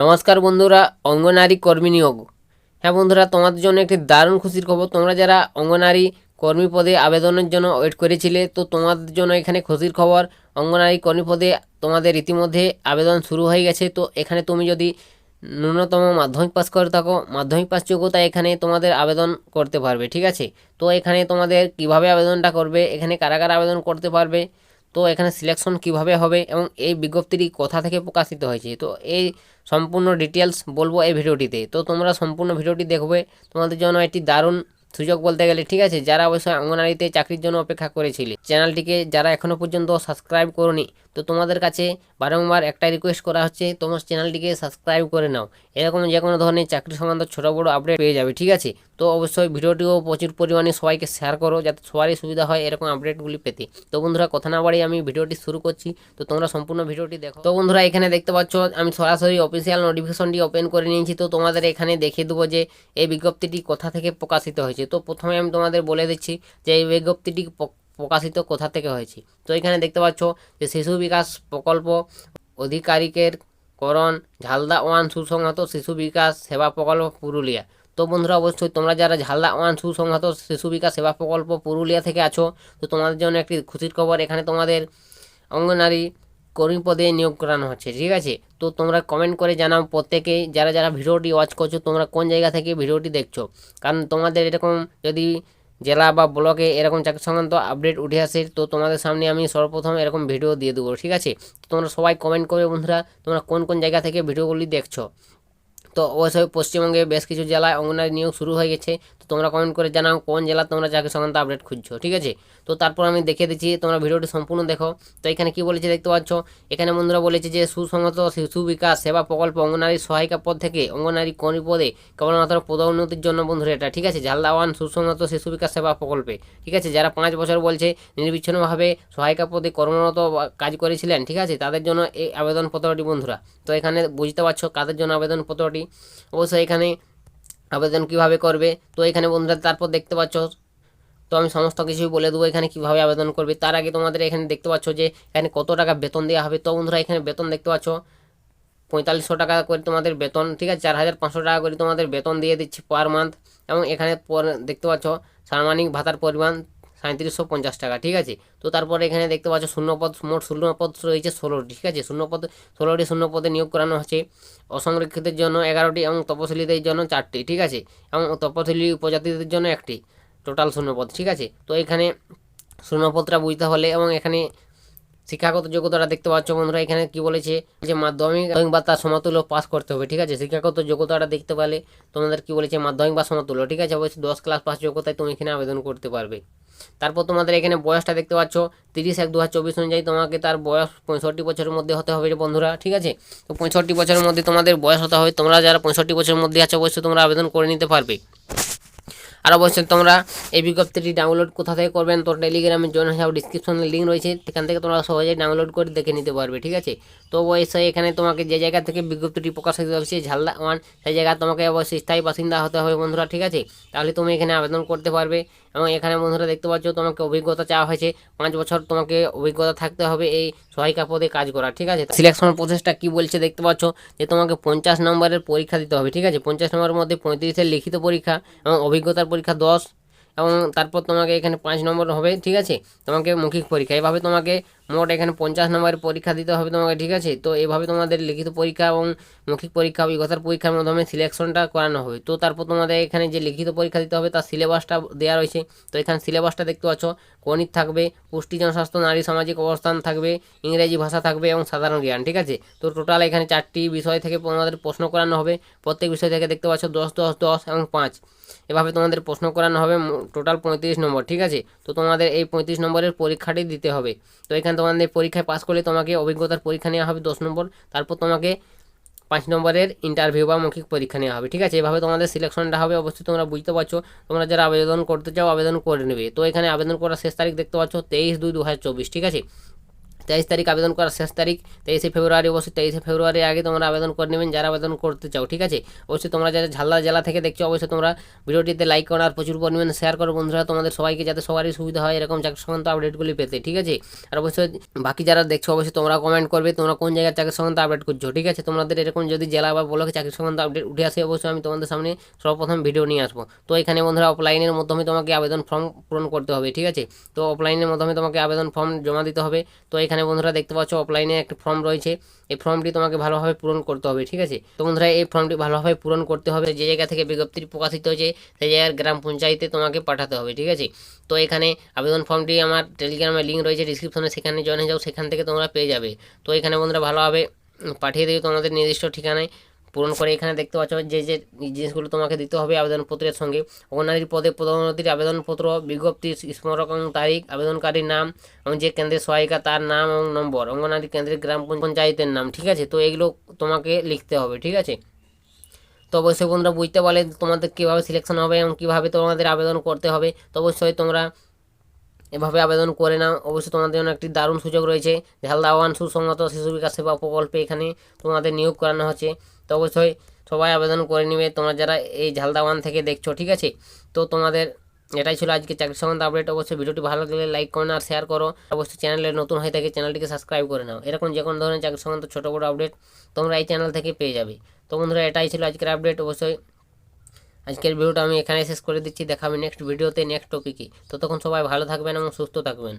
নমস্কার বন্ধুরা, অঙ্গনারী কর্মী নিয়োগ। হ্যাঁ বন্ধুরা, তোমাদের জন্য একটি দারুণ খুশির খবর। তোমরা যারা অঙ্গনারী কর্মী পদে আবেদনের জন্য ওয়েট করেছিলে, তো তোমাদের জন্য এখানে খুশির খবর। অঙ্গনারী কর্মী পদে তোমাদের ইতিমধ্যে আবেদন শুরু হয়ে গেছে। তো এখানে তুমি যদি ন্যূনতম মাধ্যমিক পাস করে থাকো, মাধ্যমিক পাস যোগ্যতা এখানে তোমাদের আবেদন করতে পারবে, ঠিক আছে? তো এখানে তোমাদের কীভাবে আবেদনটা করবে, এখানে কারা কারা আবেদন করতে পারবে? তো এখানে সিলেকশন কীভাবে হবে এবং এই বিজ্ঞপ্তিটি কোথা থেকে প্রকাশিত হয়েছে? তো এই সম্পূর্ণ ডিটেলস বলব এই ভিডিওটিতে। তো তোমরা সম্পূর্ণ ভিডিওটি দেখবে। তোমাদের জন্য একটি দারুণ সুযোগ বলতে গেলে ঠিক আছে, যারা অবশ্যই অঙ্গনারীতে চাকরির জন্য অপেক্ষা করেছিলে। চ্যানেলটিকে যারা এখনও পর্যন্ত সাবস্ক্রাইব করনি, তো তোমাদের কাছে বারংবার একটাই রিকোয়েস্ট করা হচ্ছে, তোমার চ্যানেলটিকে সাবস্ক্রাইব করে নাও। এরকম যে কোনো ধরনের চাকরি সংক্রান্ত ছোটো বড়ো আপডেট পেয়ে যাবে, ঠিক আছে? তো অবশ্যই ভিডিওটিও প্রচুর পরিমাণে সবাইকে শেয়ার করো, যাতে সবারই সুবিধা হয় এরকম আপডেটগুলি পেতে। তো বন্ধুরা, কথা না বাড়িয়ে আমি ভিডিওটি শুরু করছি। তো তোমরা সম্পূর্ণ ভিডিওটি দেখো। তো বন্ধুরা, এখানে দেখতে পাচ্ছ, আমি সরাসরি অফিসিয়াল নোটিফিকেশনটি ওপেন করে নিয়েছি। তো তোমাদের এখানে দেখিয়ে দেবো যে এই বিজ্ঞপ্তিটি কোথা থেকে প্রকাশিত হয়েছে। তো প্রথমে আমি তোমাদের বলে দিচ্ছি যে এই বিজ্ঞপ্তিটি প্রকাশিত কোথা থেকে হয়েছে। তো এখানে দেখতে পাচ্ছ যে শিশু বিকাশ প্রকল্প অধিকারিকের করণ, ঝালদা ওয়ান সুসংহত শিশু বিকাশ সেবা প্রকল্প পুরুলিয়া। তো বন্ধুরা, অবশ্যই তোমরা যারা ঝালদা ওয়ান সুসংহত শিশু বিকাশ সেবা প্রকল্প পুরুলিয়া থেকে আছো, তো তোমাদের জন্য একটি খুশির খবর। এখানে তোমাদের অঙ্গনারী কর্মী পদে নিয়োগ করানো হচ্ছে, ঠিক আছে? তো তোমরা কমেন্ট করে জানাও প্রত্যেকেই যারা যারা ভিডিওটি ওয়াচ করছ, তোমরা কোন জায়গা থেকে ভিডিওটি দেখছ? কারণ তোমাদের এরকম যদি জেলা বা ব্লকে এরকম চাকরি সংক্রান্ত আপডেট উঠে আসে, তো তোমাদের সামনে আমি সর্বপ্রথম এরকম ভিডিও দিয়ে দেবো, ঠিক আছে? তোমরা সবাই কমেন্ট করবে বন্ধুরা, তোমরা কোন কোন জায়গা থেকে ভিডিওগুলি দেখছ? তো অবশ্যই পশ্চিমবঙ্গে বেশ কিছু জেলায় অঙ্গনারী নিয়োগ শুরু হয়ে গেছে। তো তোমরা কমেন্ট করে জানাও কোন জেলা তোমরা চাকরি সংক্রান্ত আপডেট খুঁজছো, ঠিক আছে? তো তারপর আমি দেখিয়ে দিচ্ছি, তোমরা ভিডিওটি সম্পূর্ণ দেখো। তো এখানে কি বলেছে দেখতে পাচ্ছ? এখানে বন্ধুরা বলেছে যে সুসংহত শিশু বিকাশ সেবা প্রকল্প অঙ্গনারী সহায়িকা পদ থেকে অঙ্গনারী কর্মী পদে কেবলমাত্র পদোন্নতির জন্য বন্ধুরা এটা, ঠিক আছে? ঝালদা ওয়ান সুসংহত শিশু বিকাশ সেবা প্রকল্পে, ঠিক আছে? যারা পাঁচ বছর বলছে, নির্বিচ্ছিন্নভাবে সহায়িকা পদে কর্মরত কাজ করেছিলেন, ঠিক আছে? তাদের জন্য এই আবেদনপত্রটি বন্ধুরা। তো এখানে বুঝতে পারছ কাদের জন্য আবেদনপত্রটি অবশ্যই এখানে আবেদন কীভাবে করবে? তো এখানে বন্ধুরা তারপর দেখতে পাচ্ছ, তো আমি সমস্ত কিছুই বলে দেবো এখানে কীভাবে আবেদন করবে। তার আগে তোমাদের এখানে দেখতে পাচ্ছ যে, এখানে কত টাকা বেতন দেওয়া হবে। তো বন্ধুরা এখানে বেতন দেখতে পাচ্ছ, পঁয়তাল্লিশশো টাকা করে তোমাদের বেতন, ঠিক আছে? চার হাজার পাঁচশো টাকা করে তোমাদের বেতন দিয়ে দিচ্ছি পার মান্থ এবং এখানে দেখতে পাচ্ছ সাম্মানিক ভাতার পরিমাণ সাঁত্রিশশো পঞ্চাশ টাকা, ঠিক আছে? তো তারপরে এখানে দেখতে পাচ্ছ শূন্যপদ, মোট শূন্যপদ রয়েছে ষোলোটি, ঠিক আছে? শূন্যপদ, ষোলোটি শূন্যপদে নিয়োগ করানো হচ্ছে অসংরক্ষিতের জন্য এগারোটি এবং তপশিলীদের জন্য চারটি, ঠিক আছে? এবং তপশিলি উপজাতিদের জন্য একটি টোটাল শূন্যপদ, ঠিক আছে? তো এখানে শূন্যপদটা বুঝতে হলে এবং এখানে শিক্ষাগত যোগ্যতাটা দেখতে পাচ্ছ বন্ধুরা, এখানে কি বলেছে যে মাধ্যমিক বা তার সমতুল্য পাস করতে হবে, ঠিক আছে? শিক্ষাগত যোগ্যতাটা দেখতে পেলে তোমাদের কি বলেছে মাধ্যমিক বা সমতুল্য, ঠিক আছে? অবশ্যই দশ ক্লাস পাস যোগ্যতায় তুমি এখানে আবেদন করতে পারবে। তারপর তোমাদের এখানে বয়সটা দেখতে পাচ্ছ, তিরিশ এক দু অনুযায়ী তোমাকে তার বয়স পঁয়ষট্টি বছরের মধ্যে হতে হবে বন্ধুরা, ঠিক আছে? তো পঁয়ষট্টি বছরের মধ্যে তোমাদের বয়স হতে হবে, তোমরা যারা পঁয়ষট্টি বছরের মধ্যে আছো, অবশ্যই তোমরা আবেদন করে নিতে পারবে। আর অবশ্যই তোমরা এই বিজ্ঞপ্তিটি ডাউনলোড কোথা থেকে করবেন তো টেলিগ্রামে জয়েন হয়ে যাও ডিসক্রিপশনে লিঙ্ক রয়েছে, সেখান থেকে তোমরা সহজেই ডাউনলোড করে দেখে নিতে পারবে, ঠিক আছে? তো অবশ্যই এখানে তোমাকে যে জায়গা থেকে বিজ্ঞপ্তিটি প্রকাশিত হচ্ছে, ঝালদা ওয়ান সেই জায়গায় তোমাকে অবশ্যই স্থায়ী বাসিন্দা হতে হবে বন্ধুরা, ঠিক আছে? তাহলে তুমি এখানে আবেদন করতে পারবে এবং এখানে বন্ধুরা দেখতে পাচ্ছ তোমাকে অভিজ্ঞতা চাওয়া হয়েছে, পাঁচ বছর তোমাকে অভিজ্ঞতা থাকতে হবে এই সহায়িকা পদে কাজ করা ঠিক আছে? সিলেকশন প্রসেসটা কি বলছে দেখতে পাচ্ছ যে তোমাকে পঞ্চাশ নম্বরের পরীক্ষা দিতে হবে, ঠিক আছে? পঞ্চাশ নম্বরের মধ্যে পঁয়ত্রিশের লিখিত পরীক্ষা এবং অভিজ্ঞতার পরীক্ষা দশ এবং তারপর তোমাকে এখানে পাঁচ নম্বর হবে, ঠিক আছে? তোমাকে মৌখিক পরীক্ষা। এভাবে তোমাকে মোট এখানে পঞ্চাশ নম্বরের পরীক্ষা দিতে হবে তোমাকে, ঠিক আছে? তো এভাবে তোমাদের লিখিত পরীক্ষা এবং মৌখিক পরীক্ষা, অভিজ্ঞতার পরীক্ষার মাধ্যমে সিলেকশনটা করানো হবে। তো তারপর তোমাদের এখানে যে লিখিত পরীক্ষা দিতে হবে, তার সিলেবাসটা দেওয়া রয়েছে। তো এখানে সিলেবাসটা দেখতে পাচ্ছ, গণিত থাকবে, পুষ্টি, জনস্বাস্থ্য, নারী, সামাজিক অবস্থান থাকবে, ইংরেজি ভাষা থাকবে এবং সাধারণ জ্ঞান, ঠিক আছে? তো টোটাল এখানে চারটি বিষয় থেকে তোমাদের প্রশ্ন করানো হবে। প্রত্যেক বিষয় থেকে দেখতে পাচ্ছ, দশ দশ দশ এবং পাঁচ। এভাবে তোমাদের প্রশ্ন করানো হবে টোটাল পঁয়ত্রিশ নম্বর, ঠিক আছে? তো তোমাদের এই পঁয়ত্রিশ নম্বরের পরীক্ষাটি দিতে হবে। তো এখানে তোমাদের পরীক্ষায় পাস করলে তোমাকে অভিজ্ঞতার পরীক্ষা নেওয়া হবে দশ নম্বর। তারপর তোমাকে পাঁচ নম্বরের ইন্টারভিউ বা মৌখিক পরীক্ষা নেওয়া হবে, ঠিক আছে? এভাবে তোমাদের সিলেকশনটা হবে, অবশ্যই তোমরা বুঝতে পারছ। তোমরা যারা আবেদন করতে চাও, আবেদন করে নেবে। তো এখানে আবেদন করার শেষ তারিখ দেখতে পাচ্ছ, তেইশ দুই দু ঠিক আছে? তেইশ তারিখ আবেদন করার শেষ তারিখ, তেইশে ফেব্রুয়ারি, অবশ্যই তেইশে ফেব্রুয়ারি আগে তোমরা আবেদন করে নেবেন, যারা আবেদন করতে চাও, ঠিক আছে? অবশ্যই তোমরা যারা ঝালদা জেলা থেকে দেখছ, অবশ্যই তোমরা ভিডিওটিতে লাইক করো আর প্রচুর পরিমাণে শেয়ার করো বন্ধুরা। তোমাদের সবাইকে যাতে সবারই সুবিধা হয়, এরকম চাকরি সংক্রান্ত আপডেটগুলি পেতে, ঠিক আছে? আর অবশ্যই বাকি যারা দেখছ, অবশ্যই তোমরা কমেন্ট করবে, তোমরা কোন জায়গায় চাকরি সংক্রান্ত আপডেট করছ, ঠিক আছে? তোমাদের এরকম যদি জেলা বা ব্লকে চাকরি সংক্রান্ত আপডেট উঠে আসে, অবশ্যই আমি তোমাদের সামনে সর্বপ্রথম ভিডিও নিয়ে আসব। তো এখানে বন্ধুরা অফলাইনের মাধ্যমে তোমাকে আবেদন ফর্ম পূরণ করতে হবে, ঠিক আছে? তো অফলাইনের মাধ্যমে তোমাকে আবেদন ফর্ম জমা দিতে হবে। তো এখানে বন্ধুরা দেখতে পাচ্ছ অফলাইনে একটা ফর্ম রয়েছে। এই ফর্মটি তোমাকে ভালোভাবে পূরণ করতে হবে, ঠিক আছে? তো বন্ধুরা, এই ফর্মটি ভালোভাবে পূরণ করতে হবে। যে জায়গা থেকে বিজ্ঞপ্তি প্রকাশিত হয়েছে, সেই জায়গার গ্রাম পঞ্চায়েতে তোমাকে পাঠাতে হবে, ঠিক আছে? তো এখানে আবেদন ফর্মটি আমার টেলিগ্রামে লিঙ্ক রয়েছে ডিসক্রিপশনে সেখানে জয়েন হয়ে যাও, সেখান থেকে তোমরা পেয়ে যাবে। তো এখানে বন্ধুরা ভালোভাবে পাঠিয়ে দেবে তোমাদের নির্দিষ্ট ঠিকানায়। পূরণ করে এখানে দেখতে পাচ্ছ যে যে জিনিসগুলো তোমাকে দিতে হবে আবেদনপত্রের সঙ্গে। অঙ্গনারী পদে পদোন্নতির আবেদনপত্র, বিজ্ঞপ্তি, স্মারক তারিখ, আবেদনকারীর নাম এবং যে কেন্দ্রের সহায়িকা তার নাম এবং নম্বর অঙ্গনারী কেন্দ্রের গ্রাম পঞ্চায়েতের নাম, ঠিক আছে? তো এগুলো তোমাকে লিখতে হবে, ঠিক আছে? তো অবশ্যই বন্ধুরা বুঝতে পারলে তোমাদের কীভাবে সিলেকশন হবে এবং কীভাবে তোমাদের আবেদন করতে হবে। তো অবশ্যই তোমরা এভাবে আবেদন করে নাও। অবশ্যই তোমাদের জন্য একটি দারুণ সুযোগ রয়েছে। ঝালদা ওয়ান সুসংগত শিশু বিকাশ সেবা প্রকল্পে এখানে তোমাদের নিয়োগ করানো হচ্ছে। তো অবশ্যই সবাই আবেদন করে নেবে। তোমরা যারা এই ঝালদা থেকে দেখছ, ঠিক আছে? তো তোমাদের এটাই ছিল আজকে চাকরি সংক্রান্ত আপডেট অবশ্যই ভিডিওটি ভালো লাগলে লাইক করো আর শেয়ার করো। অবশ্যই চ্যানেলে নতুন হয়ে থাকে চ্যানেলটিকে সাবস্ক্রাইব করে নাও। এরকম যে কোনো ধরনের চাকরি সংক্রান্ত ছোটো বড়ো আপডেট তোমরা এই চ্যানেল থেকে পেয়ে যাবে। তো বন্ধুরা, এটাই ছিল আজকের আপডেট অবশ্যই আজকের ভিডিওটা আমি এখানে শেষ করে দিচ্ছি। দেখাবে নেক্সট ভিডিওতে নেক্সট টপিকে ততক্ষণ সবাই ভালো থাকবেন এবং সুস্থ থাকবেন।